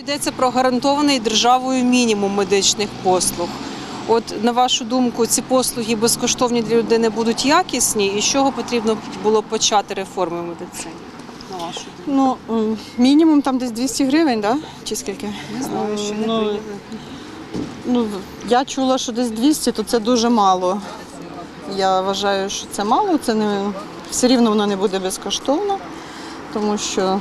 Йдеться про гарантований державою мінімум медичних послуг. От на вашу думку, ці послуги безкоштовні для людини будуть якісні, і з чого потрібно було почати реформи в медицині? На вашу думку? Ну, м, мінімум там десь 200 гривень, да? чи скільки? Не знаю, ще не Ну, прийняли. Ну, я чула, що десь 200, то це дуже мало. Я вважаю, що це мало, це не все рівно воно не буде безкоштовно, тому що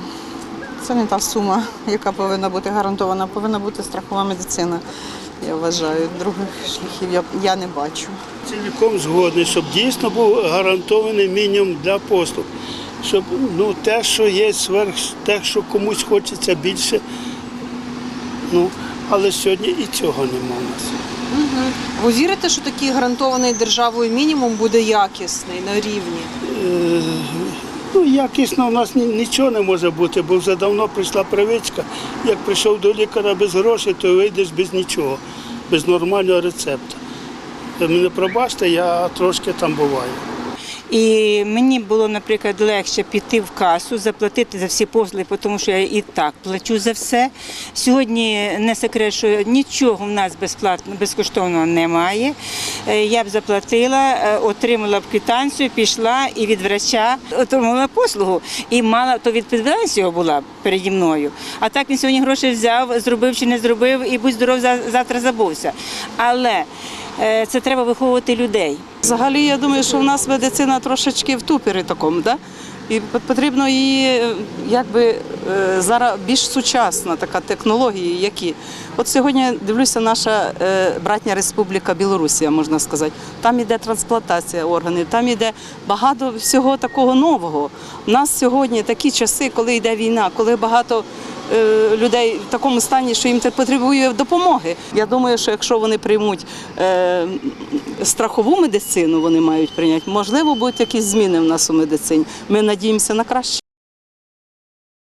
це не та сума, яка повинна бути гарантована, повинна бути страхова медицина. Я вважаю, других шляхів я, я не бачу. Цілком згодний, щоб дійсно був гарантований мінімум для послуг. Щоб ну, те, що є сверх, те, що комусь хочеться більше. Ну, але сьогодні і цього нема у нас. Ви вірите, що такий гарантований державою мінімум буде якісний на рівні? Е, Ну, якісно у нас нічого не може бути, бо вже давно прийшла привичка. Як прийшов до лікаря без грошей, то вийдеш без нічого, без нормального рецепту. Мене пробачте, я трошки там буваю. І мені було, наприклад, легше піти в касу, заплатити за всі послуги, тому що я і так плачу за все. Сьогодні не секрет, що нічого в нас безплатно, безкоштовного немає. Е, Я б заплатила, е, отримала б квитанцію, пішла і від врача отримала послугу. І мала то відповідальність його була переді мною. А так він сьогодні гроші взяв, зробив чи не зробив, і будь здоров, завтра забувся. Але е, це треба виховувати людей. Взагалі, я думаю, що в нас медицина трошечки в тупірі такому, да? І потрібно її е, якби зараз більш сучасна така технологія, які. От сьогодні дивлюся, наша е, братня республіка Білорусія, можна сказати. Там іде трансплантація органів, там іде багато всього такого нового. У нас сьогодні такі часи, коли йде війна, коли багато е, людей в такому стані, що їм потребує допомоги. Я думаю, що якщо вони приймуть е, страхову медицину, вони мають прийняти, можливо, будуть якісь зміни в нас у медицині. Ми надіємося на краще.